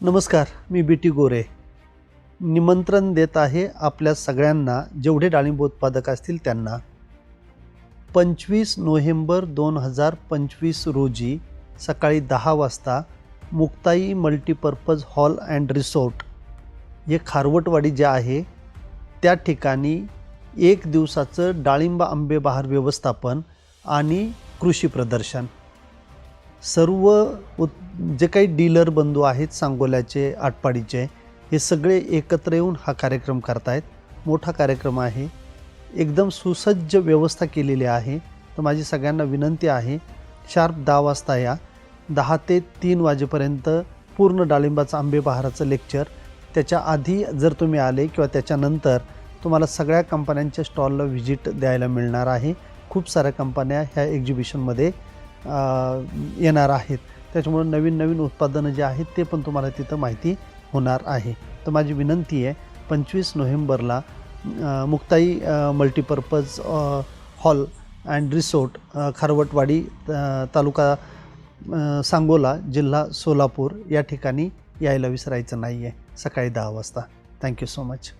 नमस्कार मी बी टी गोरे. निमंत्रण देत आहे आपल्या सगळ्यांना जेवढे डाळिंब उत्पादक असतील त्यांना. पंचवीस नोव्हेंबर दोन हजार पंचवीस रोजी सकाळी दहा वाजता Muktai multipurpose hall and resort हे खारवटवाडी जे आहे त्या ठिकाणी एक दिवसाचं डाळिंब आंबे बहार व्यवस्थापन आणि कृषी प्रदर्शन. सर्व उत् जे काही डीलर बंधू आहेत सांगोल्याचे आटपाडीचे हे सगळे एकत्र येऊन हा कार्यक्रम करतायत. मोठा कार्यक्रम आहे. एकदम सुसज्ज व्यवस्था केलेली आहे. तर माझी सगळ्यांना विनंती आहे शार्प दहा वाजता या. दहा ते तीन वाजेपर्यंत पूर्ण डाळिंबाचं आंबे बहाराचं लेक्चर. त्याच्या आधी जर तुम्ही आले किंवा त्याच्यानंतर तुम्हाला सगळ्या कंपन्यांच्या स्टॉलला व्हिजिट द्यायला मिळणार आहे. खूप साऱ्या कंपन्या ह्या एक्झिबिशनमध्ये येणार आहेत. त्याच्यामुळे नवीन नवीन उत्पादनं जे आहेत ते पण तुम्हाला तिथं माहिती होणार आहे. तर माझी विनंती आहे पंचवीस नोव्हेंबरला Muktai multipurpose hall and resort Kharavatwadi तालुका सांगोला जिल्हा सोलापूर या ठिकाणी यायला विसरायचं नाही आहे सकाळी दहा वाजता. Thank you so much